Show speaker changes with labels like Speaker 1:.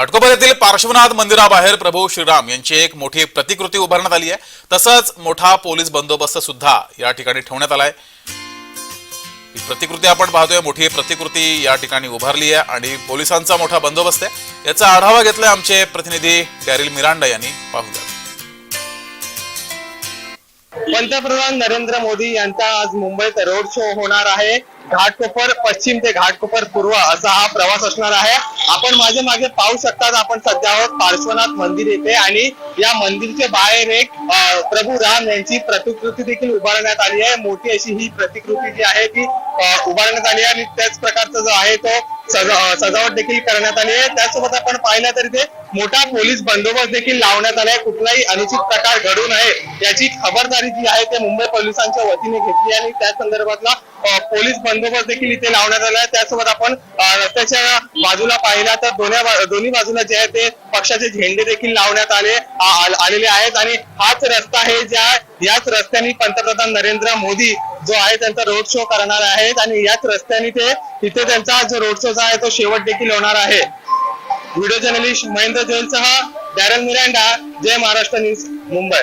Speaker 1: घाटकोपऱ्यातील येथील पार्श्वनाथ मंदिराबाहेर प्रभू श्रीराम यांची एक मोठी प्रतिकृती उभारण्यात आली आहे. तसंच मोठा पोलीस बंदोबस्त सुद्धा या ठिकाणी ठेवण्यात आलाय. ही प्रतिकृती आपण पाहतोय. मोठी प्रतिकृती या ठिकाणी उभारली आहे आणि पोलिसांचा मोठा बंदोबस्त आहे. याचा आढावा घेतलाय आमचे प्रतिनिधी डॅरिल मिरांडा यांनी. पाहूया
Speaker 2: पंतप्रधान नरेंद्र मोदी यांचा आज मुंबईत रोड शो होणार आहे. घाटकोपर पश्चिम ते घाटकोपर पूर्व असा हा प्रवास असणार आहे. आपण माझे मागे पाहू शकतात आपण सध्या आहोत पार्श्वनाथ मंदिर येथे आणि या मंदिरच्या बाहेर एक प्रभू राम यांची प्रतिकृती देखील उभारण्यात आली आहे. मोठी अशी ही प्रतिकृती जी आहे ती उभारण्यात आली आहे आणि त्याच प्रकारचा जो आहे तो सजा- सजावट देखील करण्यात आली आहे. त्यासोबत आपण पाहिलं तर इथे मोठा पोलीस बंदोबस्त देखील लावण्यात आला आहे. कुठलाही अनुचित प्रकार घडू नये याची खबरदारी जी आहे ते मुंबई पोलिसांच्या वतीने घेतली आणि त्या संदर्भातला पोलीस बंदोबस्त देखील इथे लावण्यात आला आहे. त्यासोबत आपण रस्त्याच्या बाजूला पाहिला तर दोन्ही दोन्ही बाजूला जे आहे ते पक्षाचे झेंडे देखील लावण्यात आले आलेले आहेत. आणि हाच रस्ता आहे ज्या याच रस्त्याने पंतप्रधान नरेंद्र मोदी जो आहे त्यांचा रोड शो करणार आहेत आणि याच रस्त्याने ते तिथे त्यांचा जो रोड शो आहे तो शेवट देखील होणार आहे. Video journalist Mahendra जैनसह Darryl Miranda Jai Maharashtra news Mumbai.